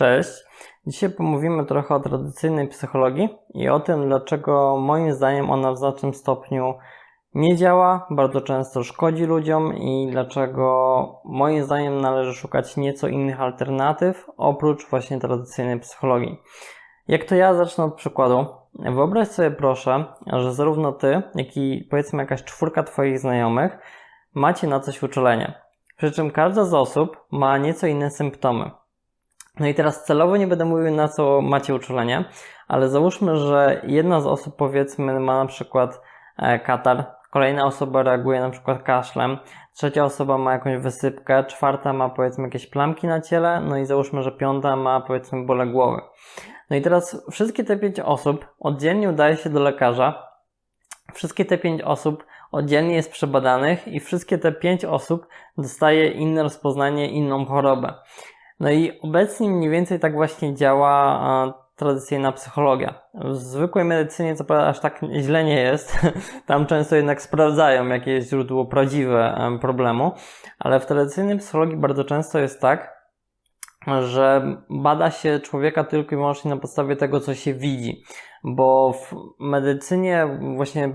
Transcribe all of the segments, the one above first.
Cześć. Dzisiaj pomówimy trochę o tradycyjnej psychologii i o tym, dlaczego moim zdaniem ona w znacznym stopniu nie działa, bardzo często szkodzi ludziom i dlaczego moim zdaniem należy szukać nieco innych alternatyw oprócz właśnie tradycyjnej psychologii. Jak to ja zacznę od przykładu. Wyobraź sobie proszę, że zarówno ty, jak i powiedzmy jakaś czwórka twoich znajomych macie na coś uczulenie. Przy czym każda z osób ma nieco inne symptomy. No i teraz celowo nie będę mówił na co macie uczulenie, ale załóżmy, że jedna z osób powiedzmy ma na przykład e, katar, kolejna osoba reaguje na przykład kaszlem, trzecia osoba ma jakąś wysypkę, czwarta ma powiedzmy jakieś plamki na ciele, no i załóżmy, że piąta ma powiedzmy bóle głowy. No i teraz wszystkie te pięć osób oddzielnie udaje się do lekarza, wszystkie te pięć osób oddzielnie jest przebadanych i wszystkie te pięć osób dostaje inne rozpoznanie, inną chorobę. No i obecnie mniej więcej tak właśnie działa tradycyjna psychologia. W zwykłej medycynie co prawda aż tak źle nie jest. Tam często jednak sprawdzają, jakie jest źródło prawdziwe problemu, ale w tradycyjnej psychologii bardzo często jest tak, że bada się człowieka tylko i wyłącznie na podstawie tego, co się widzi. Bo w medycynie, właśnie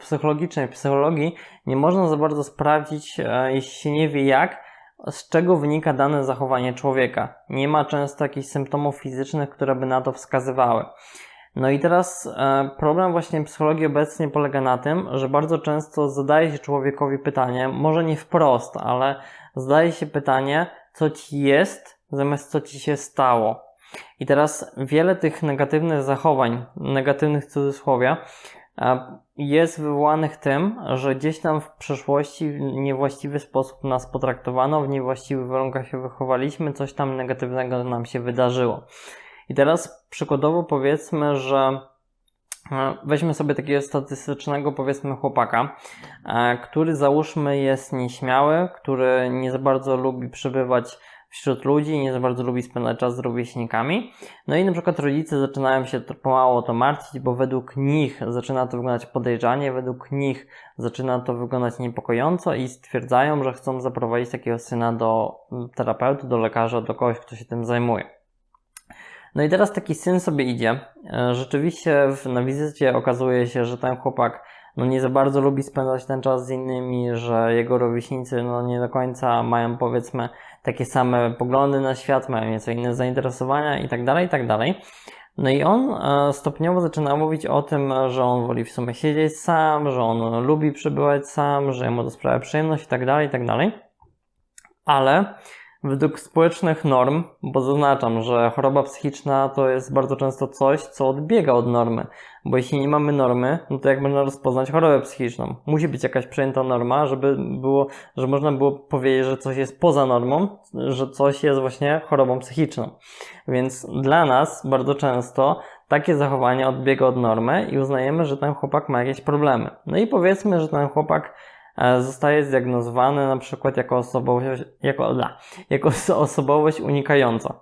psychologicznej, psychologii, nie można za bardzo sprawdzić, e, jeśli się nie wie jak, z czego wynika dane zachowanie człowieka. Nie ma często jakichś symptomów fizycznych, które by na to wskazywały. No i teraz e, problem właśnie psychologii obecnie polega na tym, że bardzo często zadaje się człowiekowi pytanie, może nie wprost, ale zadaje się pytanie, co ci jest, zamiast co ci się stało. I teraz wiele tych negatywnych zachowań, negatywnych w cudzysłowie, jest wywołanych tym, że gdzieś tam w przeszłości w niewłaściwy sposób nas potraktowano, w niewłaściwych warunkach się wychowaliśmy, coś tam negatywnego nam się wydarzyło. I teraz przykładowo powiedzmy, że e, weźmy sobie takiego statystycznego powiedzmy chłopaka, e, który załóżmy jest nieśmiały, który nie za bardzo lubi przebywać wśród ludzi, nie za bardzo lubi spędzać czas z rówieśnikami. No i na przykład rodzice zaczynają się pomału o to martwić, bo według nich zaczyna to wyglądać podejrzanie, według nich zaczyna to wyglądać niepokojąco i stwierdzają, że chcą zaprowadzić takiego syna do terapeuty, do lekarza, do kogoś, kto się tym zajmuje. No i teraz taki syn sobie idzie. E, rzeczywiście na wizycie okazuje się, że ten chłopak no nie za bardzo lubi spędzać ten czas z innymi, że jego rówieśnicy no nie do końca mają powiedzmy takie same poglądy na świat, mają nieco inne zainteresowania i tak dalej, i tak. No i on e, stopniowo zaczyna mówić o tym, że on woli w sumie siedzieć sam, że on lubi przebywać sam, że mu to sprawia przyjemność i tak dalej, i dalej. Ale według społecznych norm, bo zaznaczam, że choroba psychiczna to jest bardzo często coś, co odbiega od normy, bo jeśli nie mamy normy, no to jak można rozpoznać chorobę psychiczną? Musi być jakaś przyjęta norma, żeby było, że można było powiedzieć, że coś jest poza normą, że coś jest właśnie chorobą psychiczną. Więc dla nas bardzo często takie zachowanie odbiega od normy i uznajemy, że ten chłopak ma jakieś problemy. No i powiedzmy, że ten chłopak zostaje zdiagnozowany na przykład jako osobowość, jako, jako osobowość unikająca.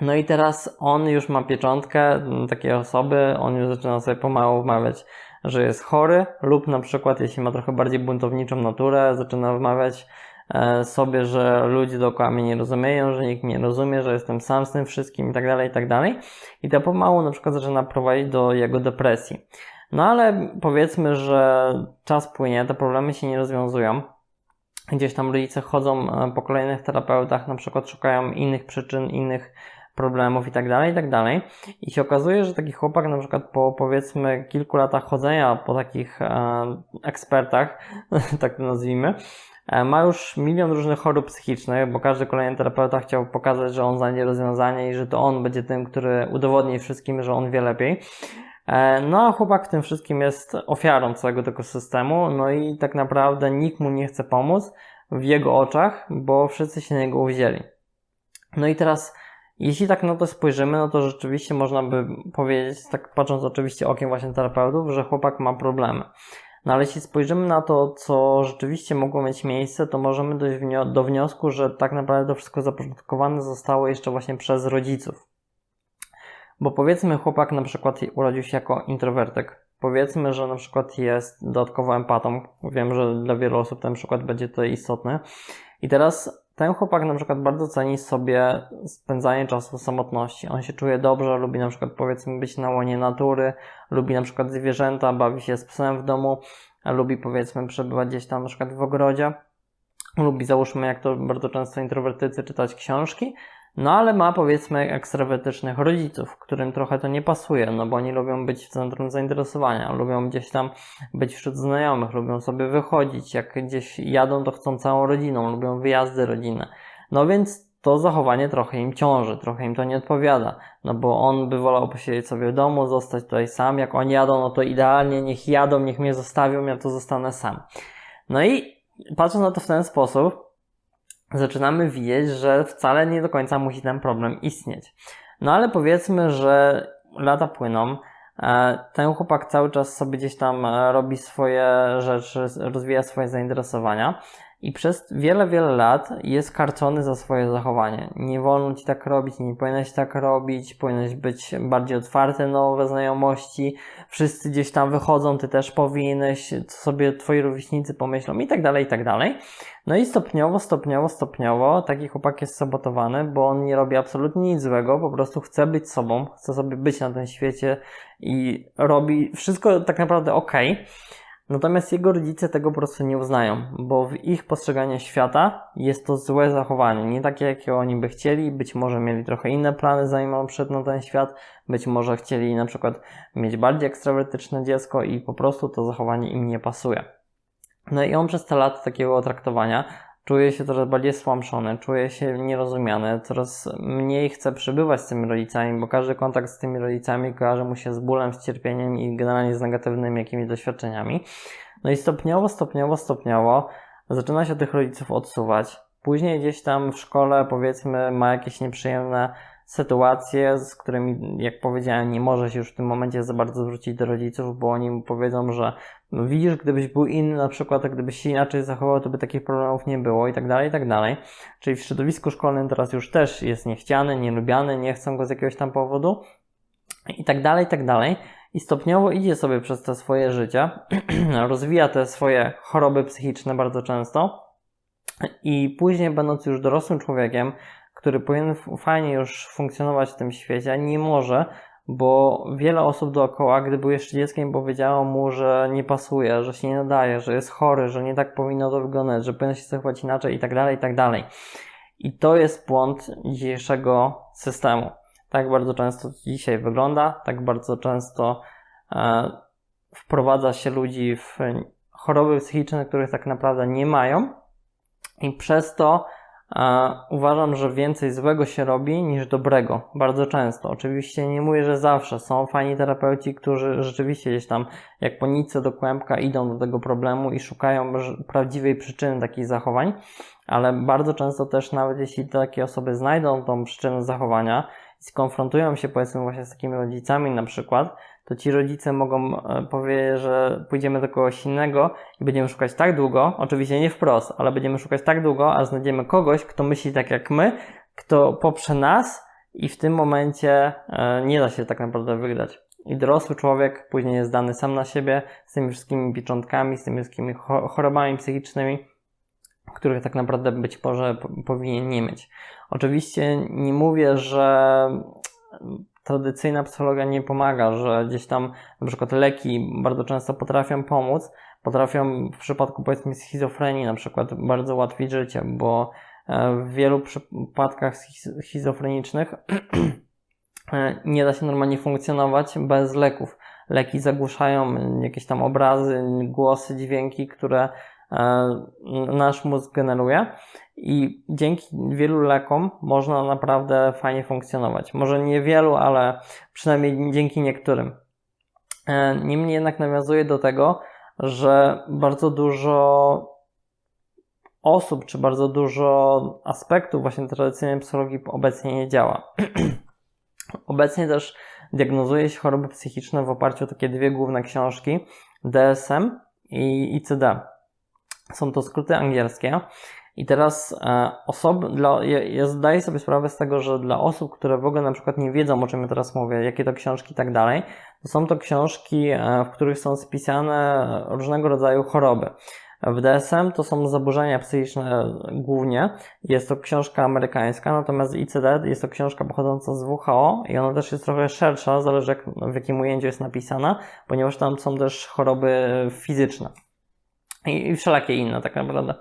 No i teraz on już ma pieczątkę takiej osoby, on już zaczyna sobie pomału wmawiać, że jest chory, lub na przykład, jeśli ma trochę bardziej buntowniczą naturę, zaczyna wmawiać e, sobie, że ludzie dookoła mnie nie rozumieją, że nikt mnie rozumie, że jestem sam z tym wszystkim i tak dalej, i tak dalej. I to pomału na przykład zaczyna prowadzić do jego depresji. No ale powiedzmy, że czas płynie, te problemy się nie rozwiązują. Gdzieś tam rodzice chodzą e, po kolejnych terapeutach, na przykład szukają innych przyczyn, innych problemów i tak dalej, i tak dalej. I się okazuje, że taki chłopak na przykład po powiedzmy kilku latach chodzenia po takich e, ekspertach, tak to nazwijmy, e, ma już milion różnych chorób psychicznych, bo każdy kolejny terapeuta chciał pokazać, że on znajdzie rozwiązanie i że to on będzie tym, który udowodni wszystkim, że on wie lepiej. E, no a chłopak w tym wszystkim jest ofiarą całego tego systemu, no i tak naprawdę nikt mu nie chce pomóc w jego oczach, bo wszyscy się na niego uwzięli. No i teraz, jeśli tak na to spojrzymy, no to rzeczywiście można by powiedzieć, tak patrząc oczywiście okiem właśnie terapeutów, że chłopak ma problemy. No ale jeśli spojrzymy na to, co rzeczywiście mogło mieć miejsce, to możemy dojść do wniosku, że tak naprawdę to wszystko zapoczątkowane zostało jeszcze właśnie przez rodziców. Bo powiedzmy chłopak na przykład urodził się jako introwertyk. Powiedzmy, że na przykład jest dodatkowo empatą. Wiem, że dla wielu osób ten przykład będzie to istotny. I teraz ten chłopak na przykład bardzo ceni sobie spędzanie czasu w samotności. On się czuje dobrze, lubi na przykład powiedzmy być na łonie natury, lubi na przykład zwierzęta, bawi się z psem w domu, lubi powiedzmy przebywać gdzieś tam na przykład w ogrodzie, lubi załóżmy jak to bardzo często introwertycy czytać książki, no ale ma powiedzmy ekstrawertycznych rodziców, którym trochę to nie pasuje, no bo oni lubią być w centrum zainteresowania, lubią gdzieś tam być wśród znajomych, lubią sobie wychodzić, jak gdzieś jadą to chcą całą rodziną, lubią wyjazdy rodzinne. No więc to zachowanie trochę im ciąży, trochę im to nie odpowiada, no bo on by wolał posiedzieć sobie w domu, zostać tutaj sam, jak oni jadą, no to idealnie, niech jadą, niech mnie zostawią, ja to zostanę sam. No i patrząc na to w ten sposób, zaczynamy widzieć, że wcale nie do końca musi ten problem istnieć. No ale powiedzmy, że lata płyną, e, ten chłopak cały czas sobie gdzieś tam e, robi swoje rzeczy, rozwija swoje zainteresowania i przez wiele, wiele lat jest karcony za swoje zachowanie. Nie wolno ci tak robić, nie powinieneś tak robić, powinieneś być bardziej otwarty na nowe znajomości, wszyscy gdzieś tam wychodzą, ty też powinieneś, co sobie twoi rówieśnicy pomyślą i tak dalej, i tak dalej. No i stopniowo, stopniowo, stopniowo taki chłopak jest sabotowany, bo on nie robi absolutnie nic złego, po prostu chce być sobą, chce sobie być na tym świecie i robi wszystko tak naprawdę ok. Natomiast jego rodzice tego po prostu nie uznają, bo w ich postrzeganiu świata jest to złe zachowanie, nie takie, jakie oni by chcieli. Być może mieli trochę inne plany, zanim on przyszedł na ten świat. Być może chcieli na przykład mieć bardziej ekstrawertyczne dziecko i po prostu to zachowanie im nie pasuje. No i on przez te lata takiego traktowania czuje się coraz bardziej stłamszony, czuje się nierozumiany, coraz mniej chce przebywać z tymi rodzicami, bo każdy kontakt z tymi rodzicami kojarzy mu się z bólem, z cierpieniem i generalnie z negatywnymi jakimiś doświadczeniami. No i stopniowo, stopniowo, stopniowo zaczyna się tych rodziców odsuwać. Później gdzieś tam w szkole, powiedzmy, ma jakieś nieprzyjemne sytuacje, z którymi, jak powiedziałem, nie może się już w tym momencie za bardzo zwrócić do rodziców, bo oni mu powiedzą, że no widzisz, gdybyś był inny na przykład, gdybyś się inaczej zachował, to by takich problemów nie było i tak dalej, i tak dalej. Czyli w środowisku szkolnym teraz już też jest niechciany, nielubiany, nie chcą go z jakiegoś tam powodu i tak dalej, i tak dalej. I stopniowo idzie sobie przez te swoje życie, rozwija te swoje choroby psychiczne bardzo często i później będąc już dorosłym człowiekiem, który powinien fajnie już funkcjonować w tym świecie, nie może, bo wiele osób dookoła, gdy był jeszcze dzieckiem, powiedziało mu, że nie pasuje, że się nie nadaje, że jest chory, że nie tak powinno to wyglądać, że powinno się zachować inaczej i tak dalej, i tak dalej. I to jest błąd dzisiejszego systemu. Tak bardzo często dzisiaj wygląda, tak bardzo często e, wprowadza się ludzi w choroby psychiczne, których tak naprawdę nie mają i przez to uważam, że więcej złego się robi niż dobrego. Bardzo często. Oczywiście nie mówię, że zawsze. Są fajni terapeuci, którzy rzeczywiście gdzieś tam jak po nitce do kłębka idą do tego problemu i szukają prawdziwej przyczyny takich zachowań, ale bardzo często też nawet jeśli takie osoby znajdą tą przyczynę zachowania skonfrontują się powiedzmy właśnie z takimi rodzicami na przykład, to ci rodzice mogą e, powiedzieć, że pójdziemy do kogoś innego i będziemy szukać tak długo, oczywiście nie wprost, ale będziemy szukać tak długo, aż znajdziemy kogoś, kto myśli tak jak my, kto poprze nas i w tym momencie e, nie da się tak naprawdę wygrać. I dorosły człowiek później jest dany sam na siebie z tymi wszystkimi pieczątkami, z tymi wszystkimi chorobami psychicznymi, których tak naprawdę być może powinien nie mieć. Oczywiście nie mówię, że tradycyjna psychologia nie pomaga, że gdzieś tam na przykład leki bardzo często potrafią pomóc, potrafią w przypadku powiedzmy schizofrenii na przykład bardzo ułatwić życie, bo e, w wielu przypadkach schizofrenicznych e, nie da się normalnie funkcjonować bez leków. Leki zagłuszają jakieś tam obrazy, głosy, dźwięki, które nasz mózg generuje i dzięki wielu lekom można naprawdę fajnie funkcjonować. Może nie wielu, ale przynajmniej dzięki niektórym. E, niemniej jednak nawiązuje do tego, że bardzo dużo osób, czy bardzo dużo aspektów właśnie tradycyjnej psychologii obecnie nie działa. obecnie też diagnozuje się choroby psychiczne w oparciu o takie dwie główne książki DSM i ICD. Są to skróty angielskie i teraz e, osoby, dla, ja, ja zdaję sobie sprawę z tego, że dla osób, które w ogóle na przykład nie wiedzą, o czym ja teraz mówię, jakie to książki i tak dalej, to są to książki, e, w których są spisane różnego rodzaju choroby. w DSM to są zaburzenia psychiczne głównie. Jest to książka amerykańska, natomiast ICD jest to książka pochodząca z WHO i ona też jest trochę szersza, zależy jak, w jakim ujęciu jest napisana, ponieważ tam są też choroby fizyczne. I, wszelakie inne, tak naprawdę.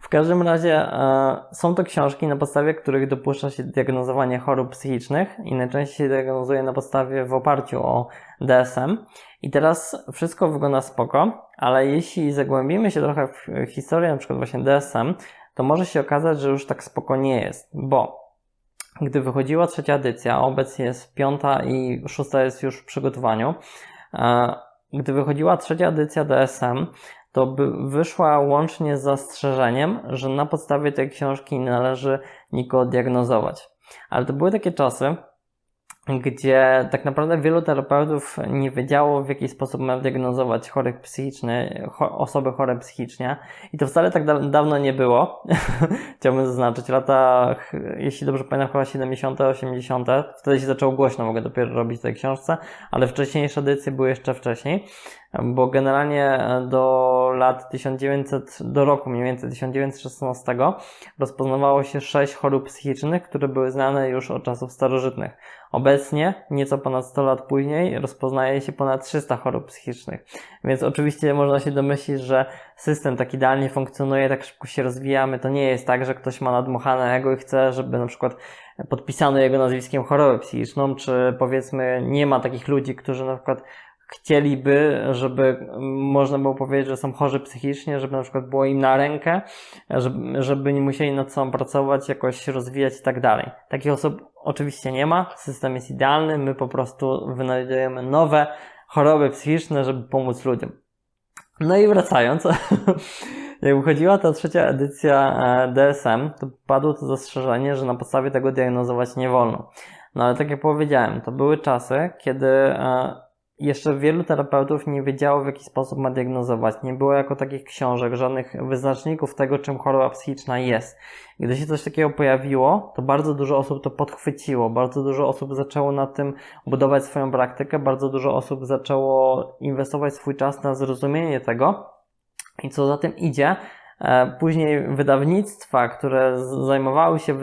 w każdym razie e, są to książki, na podstawie których dopuszcza się diagnozowanie chorób psychicznych i najczęściej diagnozuje na podstawie w oparciu o DSM. I teraz wszystko wygląda spoko, ale jeśli zagłębimy się trochę w historię na przykład właśnie DSM, to może się okazać, że już tak spoko nie jest, bo gdy wychodziła trzecia edycja, obecnie jest piąta i szósta jest już w przygotowaniu, e, gdy wychodziła trzecia edycja DSM, to wyszła łącznie z zastrzeżeniem, że na podstawie tej książki należy nikogo diagnozować. Ale to były takie czasy, gdzie tak naprawdę wielu terapeutów nie wiedziało, w jaki sposób ma diagnozować chorych psychicznie, cho osoby chore psychicznie. I to wcale tak da dawno nie było. Chciałbym zaznaczyć, lata, jeśli dobrze pamiętam, chyba 70., 80., wtedy się zaczęło głośno mogę dopiero robić tej książce, ale wcześniejsze edycje były jeszcze wcześniej bo generalnie do lat 1900, do roku mniej więcej 1916 rozpoznawało się sześć chorób psychicznych, które były znane już od czasów starożytnych. Obecnie, nieco ponad 100 lat później, rozpoznaje się ponad 300 chorób psychicznych. Więc oczywiście można się domyślić, że system tak idealnie funkcjonuje, tak szybko się rozwijamy. To nie jest tak, że ktoś ma nadmuchane ego i chce, żeby na przykład podpisano jego nazwiskiem chorobę psychiczną, czy powiedzmy nie ma takich ludzi, którzy na przykład chcieliby, żeby można było powiedzieć, że są chorzy psychicznie, żeby na przykład było im na rękę, żeby, żeby nie musieli nad sobą pracować, jakoś rozwijać i tak dalej. Takich osób oczywiście nie ma, system jest idealny, my po prostu wynajdujemy nowe choroby psychiczne, żeby pomóc ludziom. No i wracając, jak wychodziła ta trzecia edycja e, DSM, to padło to zastrzeżenie, że na podstawie tego diagnozować nie wolno. No ale tak jak powiedziałem, to były czasy, kiedy e, jeszcze wielu terapeutów nie wiedziało, w jaki sposób ma diagnozować. Nie było jako takich książek, żadnych wyznaczników tego, czym choroba psychiczna jest. Gdy się coś takiego pojawiło, to bardzo dużo osób to podchwyciło, bardzo dużo osób zaczęło na tym budować swoją praktykę, bardzo dużo osób zaczęło inwestować swój czas na zrozumienie tego. I co za tym idzie, później wydawnictwa, które zajmowały się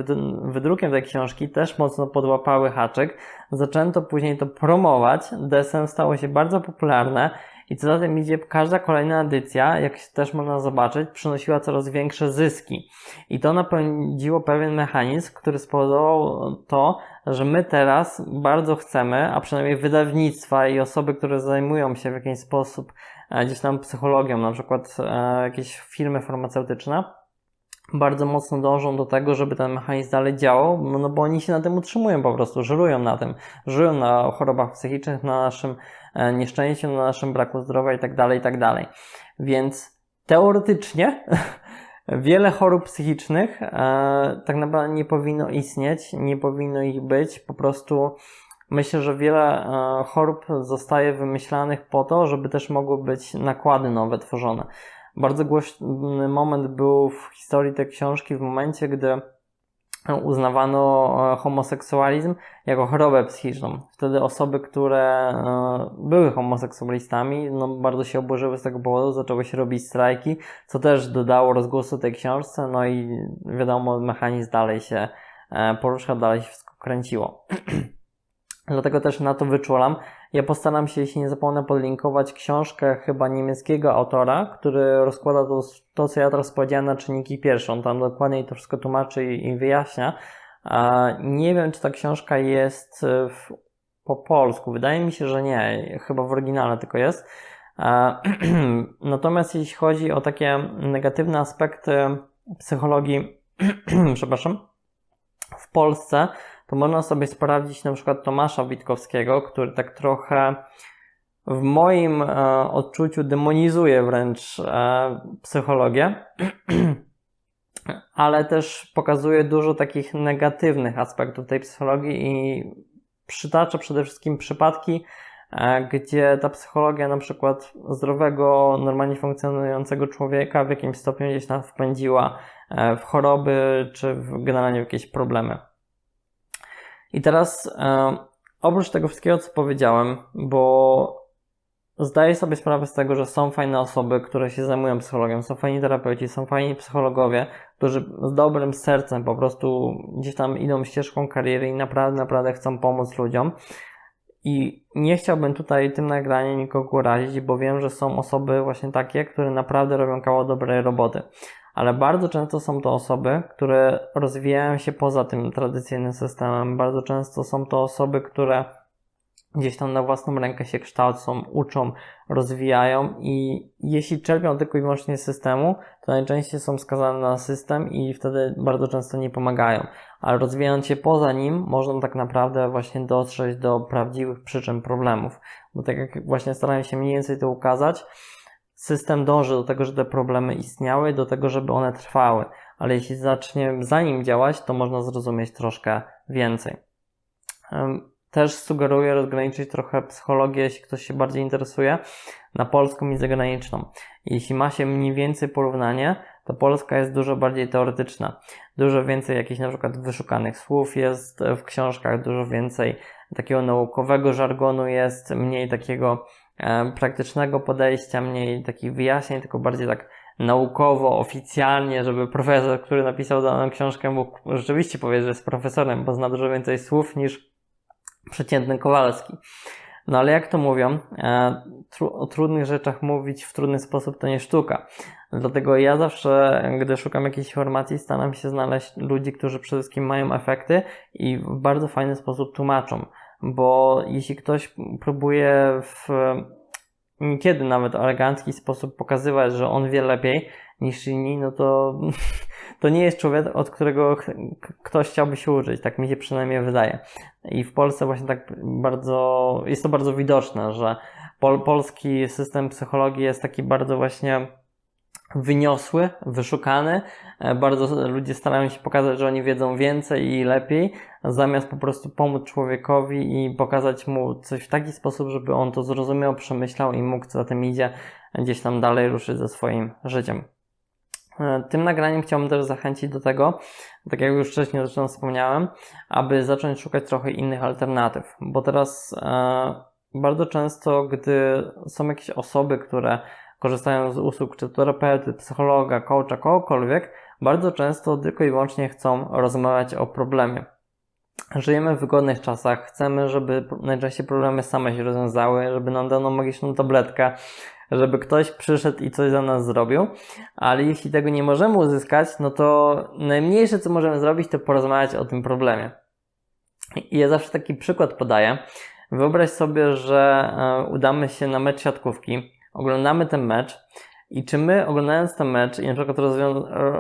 wydrukiem tej książki, też mocno podłapały haczyk. Zaczęto później to promować. DSM stało się bardzo popularne i co za tym idzie, każda kolejna edycja, jak też można zobaczyć, przynosiła coraz większe zyski. I to napędziło pewien mechanizm, który spowodował to, że my teraz bardzo chcemy, a przynajmniej wydawnictwa i osoby, które zajmują się w jakiś sposób E, gdzieś tam psychologią, na przykład e, jakieś firmy farmaceutyczne, bardzo mocno dążą do tego, żeby ten mechanizm dalej działał, no bo oni się na tym utrzymują po prostu, żerują na tym, żyją na chorobach psychicznych, na naszym e, nieszczęściu, na naszym braku zdrowia i tak dalej, i tak dalej. Więc teoretycznie wiele chorób psychicznych e, tak naprawdę nie powinno istnieć, nie powinno ich być, po prostu Myślę, że wiele e, chorób zostaje wymyślanych po to, żeby też mogły być nakłady nowe tworzone. Bardzo głośny moment był w historii tej książki w momencie, gdy uznawano e, homoseksualizm jako chorobę psychiczną. Wtedy osoby, które e, były homoseksualistami, no bardzo się oburzyły z tego powodu, zaczęły się robić strajki, co też dodało rozgłosu tej książce, no i wiadomo, mechanizm dalej się porusza, dalej się wszystko kręciło. Dlatego też na to wyczulam. Ja postaram się, jeśli nie zapomnę, podlinkować książkę chyba niemieckiego autora, który rozkłada to, to co ja teraz powiedziałem na czynniki pierwsze. On tam dokładniej to wszystko tłumaczy i, i wyjaśnia. Nie wiem, czy ta książka jest w, po polsku. Wydaje mi się, że nie. Chyba w oryginale tylko jest. Natomiast jeśli chodzi o takie negatywne aspekty psychologii, przepraszam, w Polsce, to można sobie sprawdzić na przykład Tomasza Witkowskiego, który tak trochę w moim e, odczuciu demonizuje wręcz e, psychologię, ale też pokazuje dużo takich negatywnych aspektów tej psychologii i przytacza przede wszystkim przypadki, e, gdzie ta psychologia na przykład zdrowego, normalnie funkcjonującego człowieka w jakimś stopniu gdzieś tam wpędziła e, w choroby czy w, generalnie w jakieś problemy. I teraz e, oprócz tego wszystkiego, co powiedziałem, bo zdaję sobie sprawę z tego, że są fajne osoby, które się zajmują psychologią, są fajni terapeuci, są fajni psychologowie, którzy z dobrym sercem po prostu gdzieś tam idą ścieżką kariery i naprawdę, naprawdę chcą pomóc ludziom. I nie chciałbym tutaj tym nagraniem nikogo urazić, bo wiem, że są osoby właśnie takie, które naprawdę robią kawał dobrej roboty. Ale bardzo często są to osoby, które rozwijają się poza tym tradycyjnym systemem. Bardzo często są to osoby, które gdzieś tam na własną rękę się kształcą, uczą, rozwijają i jeśli czerpią tylko i wyłącznie z systemu, to najczęściej są skazane na system i wtedy bardzo często nie pomagają. Ale rozwijając się poza nim, można tak naprawdę właśnie dotrzeć do prawdziwych przyczyn problemów. Bo tak jak właśnie starałem się mniej więcej to ukazać, system dąży do tego, żeby te problemy istniały, do tego, żeby one trwały. Ale jeśli zacznie za nim działać, to można zrozumieć troszkę więcej. Też sugeruję rozgraniczyć trochę psychologię, jeśli ktoś się bardziej interesuje, na polską i zagraniczną. Jeśli ma się mniej więcej porównanie, to Polska jest dużo bardziej teoretyczna. Dużo więcej jakichś na przykład wyszukanych słów jest w książkach, dużo więcej takiego naukowego żargonu jest, mniej takiego praktycznego podejścia, mniej takich wyjaśnień, tylko bardziej tak naukowo, oficjalnie, żeby profesor, który napisał daną książkę, mógł rzeczywiście powiedzieć, że jest profesorem, bo zna dużo więcej słów niż przeciętny Kowalski. No ale jak to mówią, e, o trudnych rzeczach mówić w trudny sposób to nie sztuka. Dlatego ja zawsze, gdy szukam jakiejś informacji, staram się znaleźć ludzi, którzy przede wszystkim mają efekty i w bardzo fajny sposób tłumaczą. Bo jeśli ktoś próbuje w niekiedy nawet elegancki sposób pokazywać, że on wie lepiej niż inni, no to to nie jest człowiek, od którego ktoś chciałby się uczyć, tak mi się przynajmniej wydaje. I w Polsce właśnie tak bardzo, jest to bardzo widoczne, że pol, polski system psychologii jest taki bardzo właśnie wyniosły, wyszukany. E, bardzo ludzie starają się pokazać, że oni wiedzą więcej i lepiej, zamiast po prostu pomóc człowiekowi i pokazać mu coś w taki sposób, żeby on to zrozumiał, przemyślał i mógł, co za tym idzie, gdzieś tam dalej ruszyć ze swoim życiem. E, tym nagraniem chciałbym też zachęcić do tego, tak jak już wcześniej zresztą wspomniałem, aby zacząć szukać trochę innych alternatyw, bo teraz e, bardzo często, gdy są jakieś osoby, które korzystają z usług czy terapeuty, psychologa, coacha, kogokolwiek, bardzo często tylko i wyłącznie chcą rozmawiać o problemie. Żyjemy w wygodnych czasach, chcemy, żeby najczęściej problemy same się rozwiązały, żeby nam dano magiczną tabletkę, żeby ktoś przyszedł i coś za nas zrobił, ale jeśli tego nie możemy uzyskać, no to najmniejsze, co możemy zrobić, to porozmawiać o tym problemie. I ja zawsze taki przykład podaję. Wyobraź sobie, że e, udamy się na mecz siatkówki, oglądamy ten mecz i czy my oglądając ten mecz i na przykład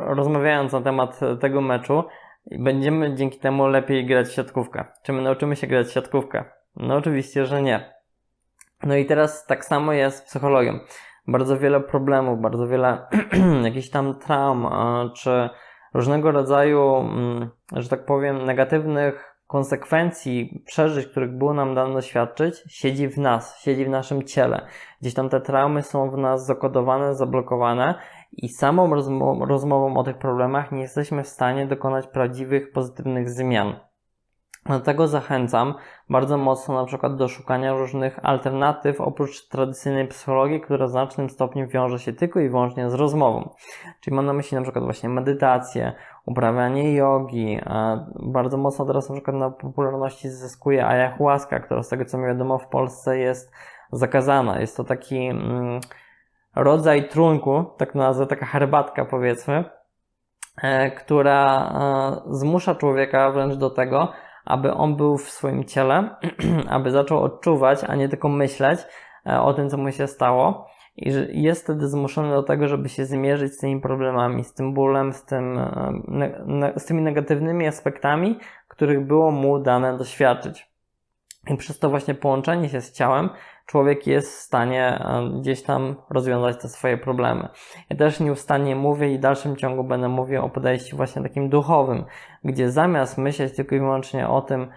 rozmawiając na temat tego meczu, będziemy dzięki temu lepiej grać siatkówkę? Czy my nauczymy się grać siatkówkę? No oczywiście, że nie. No i teraz tak samo jest z psychologią. Bardzo wiele problemów, bardzo wiele jakichś tam traum, czy różnego rodzaju, mm, że tak powiem, negatywnych konsekwencji, przeżyć, których było nam dane doświadczyć, siedzi w nas, siedzi w naszym ciele. Gdzieś tam te traumy są w nas zakodowane, zablokowane i samą rozmową o tych problemach nie jesteśmy w stanie dokonać prawdziwych, pozytywnych zmian. Dlatego zachęcam bardzo mocno na przykład do szukania różnych alternatyw oprócz tradycyjnej psychologii, która w znacznym stopniu wiąże się tylko i wyłącznie z rozmową. Czyli mam na myśli na przykład właśnie medytację, uprawianie jogi. Bardzo mocno teraz na przykład na popularności zyskuje ayahuasca, która z tego co mi wiadomo w Polsce jest zakazana. Jest to taki mm, rodzaj trunku, tak nazwę, taka herbatka powiedzmy, e, która e, zmusza człowieka wręcz do tego, aby on był w swoim ciele, aby zaczął odczuwać, a nie tylko myśleć e, o tym, co mu się stało. I jest wtedy zmuszony do tego, żeby się zmierzyć z tymi problemami, z tym bólem, z, tym, z tymi negatywnymi aspektami, których było mu dane doświadczyć. I przez to właśnie połączenie się z ciałem człowiek jest w stanie gdzieś tam rozwiązać te swoje problemy. Ja też nieustannie mówię i w dalszym ciągu będę mówił o podejściu właśnie takim duchowym, gdzie zamiast myśleć tylko i wyłącznie o tym,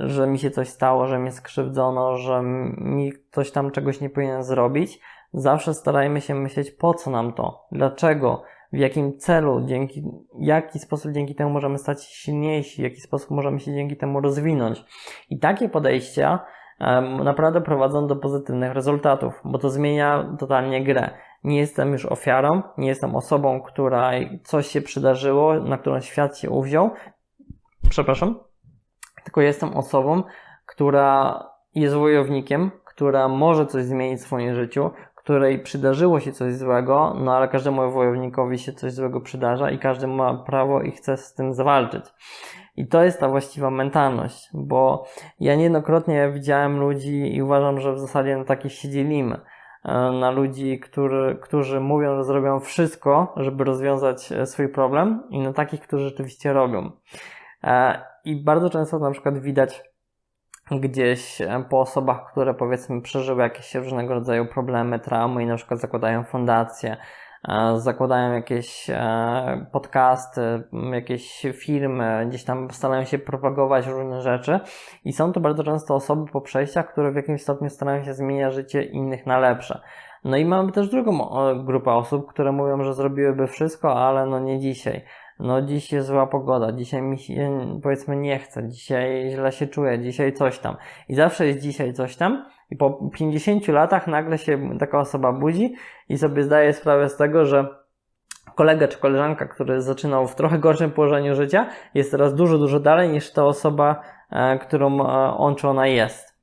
że mi się coś stało, że mnie skrzywdzono, że mi ktoś tam czegoś nie powinien zrobić, zawsze starajmy się myśleć po co nam to, dlaczego, w jakim celu, dzięki, jaki sposób dzięki temu możemy stać silniejsi, w jaki sposób możemy się dzięki temu rozwinąć. I takie podejścia naprawdę prowadzą do pozytywnych rezultatów, bo to zmienia totalnie grę. Nie jestem już ofiarą, nie jestem osobą, która coś się przydarzyło, na którą świat się uwziął. Przepraszam. Tylko jestem osobą, która jest wojownikiem, która może coś zmienić w swoim życiu, której przydarzyło się coś złego, no ale każdemu wojownikowi się coś złego przydarza i każdy ma prawo i chce z tym zawalczyć. I to jest ta właściwa mentalność, bo ja niejednokrotnie widziałem ludzi i uważam, że w zasadzie na takich się dzielimy. E, na ludzi, którzy, którzy mówią, że zrobią wszystko, żeby rozwiązać e, swój problem, i na takich, którzy rzeczywiście robią. E, I bardzo często na przykład widać gdzieś po osobach, które powiedzmy przeżyły jakieś różnego rodzaju problemy, traumy i na przykład zakładają fundacje, E, zakładają jakieś e, podcasty, jakieś firmy, gdzieś tam starają się propagować różne rzeczy i są to bardzo często osoby po przejściach, które w jakimś stopniu starają się zmieniać życie innych na lepsze. No i mamy też drugą grupę osób, które mówią, że zrobiłyby wszystko, ale no nie dzisiaj. No dziś jest zła pogoda, dzisiaj mi się powiedzmy nie chce, dzisiaj źle się czuję, dzisiaj coś tam. I zawsze jest dzisiaj coś tam, i po 50 latach nagle się taka osoba budzi i sobie zdaje sprawę z tego, że kolega czy koleżanka, który zaczynał w trochę gorszym położeniu życia, jest teraz dużo, dużo dalej niż ta osoba, e, którą e, on czy ona jest.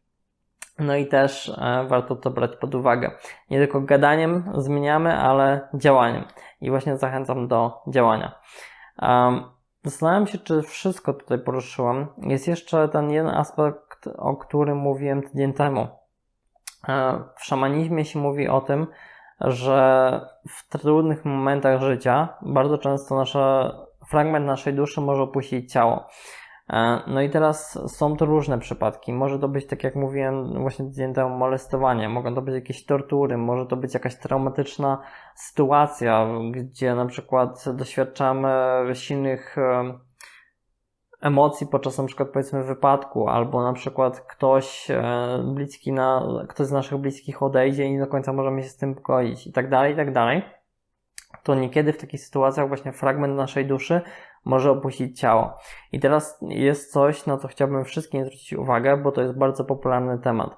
No i też e, warto to brać pod uwagę. Nie tylko gadaniem zmieniamy, ale działaniem. I właśnie zachęcam do działania. Zastanawiam się, czy wszystko tutaj poruszyłam. Jest jeszcze ten jeden aspekt, o którym mówiłem tydzień temu. W szamanizmie się mówi o tym, że w trudnych momentach życia bardzo często nasze, fragment naszej duszy może opuścić ciało. E, no i teraz są to różne przypadki. Może to być, tak jak mówiłem właśnie tydzień temu, molestowanie, mogą to być jakieś tortury, może to być jakaś traumatyczna sytuacja, gdzie na przykład doświadczamy silnych e, emocji podczas na przykład powiedzmy wypadku, albo na przykład ktoś e, bliski na, ktoś z naszych bliskich odejdzie i nie do końca możemy się z tym pogodzić i tak dalej, i tak dalej, to niekiedy w takich sytuacjach właśnie fragment naszej duszy może opuścić ciało. I teraz jest coś, na co chciałbym wszystkim zwrócić uwagę, bo to jest bardzo popularny temat.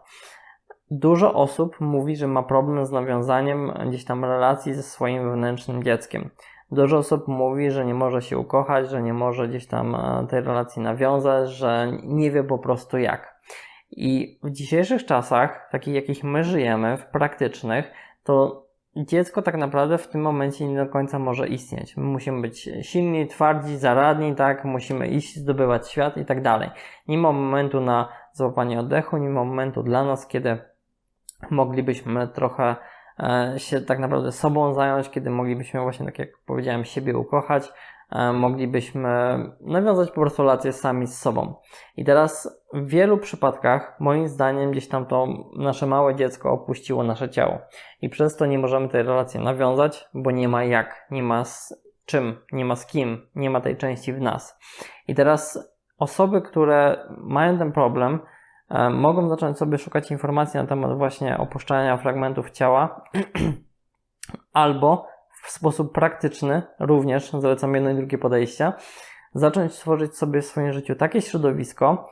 Dużo osób mówi, że ma problem z nawiązaniem gdzieś tam relacji ze swoim wewnętrznym dzieckiem. Dużo osób mówi, że nie może się ukochać, że nie może gdzieś tam e, tej relacji nawiązać, że nie wie po prostu jak. I w dzisiejszych czasach, takich jakich my żyjemy, w praktycznych, to dziecko tak naprawdę w tym momencie nie do końca może istnieć. My musimy być silni, twardzi, zaradni, tak, musimy iść, zdobywać świat i tak dalej. Nie ma momentu na złapanie oddechu, nie ma momentu dla nas, kiedy moglibyśmy trochę E, się tak naprawdę sobą zająć, kiedy moglibyśmy właśnie, tak jak powiedziałem, siebie ukochać, moglibyśmy nawiązać po prostu relacje sami z sobą. I teraz w wielu przypadkach, moim zdaniem, gdzieś tam to nasze małe dziecko opuściło nasze ciało. I przez to nie możemy tej relacji nawiązać, bo nie ma jak, nie ma z czym, nie ma z kim, nie ma tej części w nas. I teraz osoby, które mają ten problem, E, mogą zacząć sobie szukać informacji na temat właśnie opuszczania fragmentów ciała, albo w sposób praktyczny, również zalecam jedno i drugie podejście, zacząć tworzyć sobie w swoim życiu takie środowisko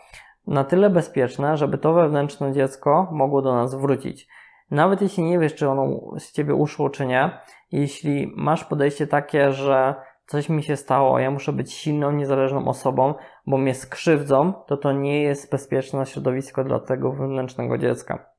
na tyle bezpieczne, żeby to wewnętrzne dziecko mogło do nas wrócić. Nawet jeśli nie wiesz, czy ono z ciebie uszło, czy nie, jeśli masz podejście takie, że coś mi się stało, ja muszę być silną, niezależną osobą, bo mnie skrzywdzą, to to nie jest bezpieczne środowisko dla tego wewnętrznego dziecka.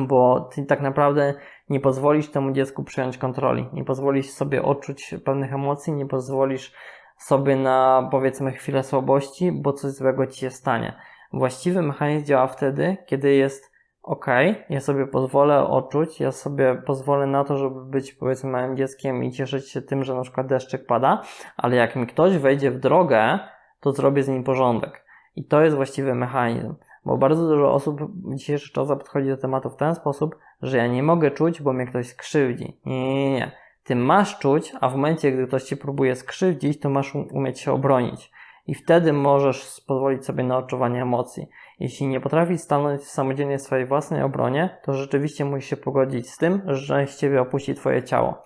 Bo ty tak naprawdę nie pozwolisz temu dziecku przejąć kontroli, nie pozwolisz sobie odczuć pewnych emocji, nie pozwolisz sobie na powiedzmy chwilę słabości, bo coś złego ci się stanie. Właściwy mechanizm działa wtedy, kiedy jest ok, ja sobie pozwolę odczuć, ja sobie pozwolę na to, żeby być powiedzmy małym dzieckiem i cieszyć się tym, że na przykład deszczyk pada, ale jak mi ktoś wejdzie w drogę, to zrobię z nim porządek. I to jest właściwy mechanizm, bo bardzo dużo osób w dzisiejszych czasach podchodzi do tematu w ten sposób, że ja nie mogę czuć, bo mnie ktoś skrzywdzi. Nie, nie, nie. Ty masz czuć, a w momencie, gdy ktoś ci próbuje skrzywdzić, to masz umieć się obronić. I wtedy możesz pozwolić sobie na odczuwanie emocji. Jeśli nie potrafisz stanąć samodzielnie w swojej własnej obronie, to rzeczywiście musisz się pogodzić z tym, że z ciebie opuści twoje ciało.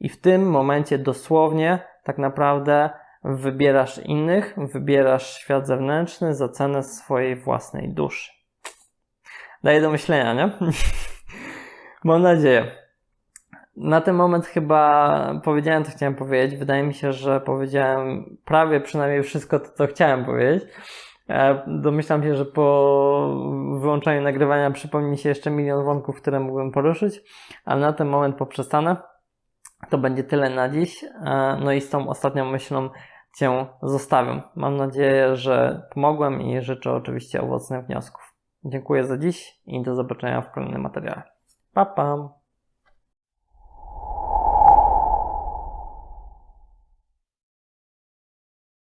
I w tym momencie dosłownie tak naprawdę wybierasz innych, wybierasz świat zewnętrzny za cenę swojej własnej duszy. daje do myślenia, nie? Mam nadzieję. Na ten moment chyba powiedziałem, co chciałem powiedzieć. Wydaje mi się, że powiedziałem prawie przynajmniej wszystko to, co chciałem powiedzieć. E, Domyślam się, że po wyłączeniu nagrywania przypomni się jeszcze milion wątków, które mógłbym poruszyć, ale na ten moment poprzestanę. To będzie tyle na dziś. E, No i z tą ostatnią myślą Cię zostawiam. Mam nadzieję, że pomogłem i życzę oczywiście owocnych wniosków. Dziękuję za dziś i do zobaczenia w kolejnym materiale. Pa, pa!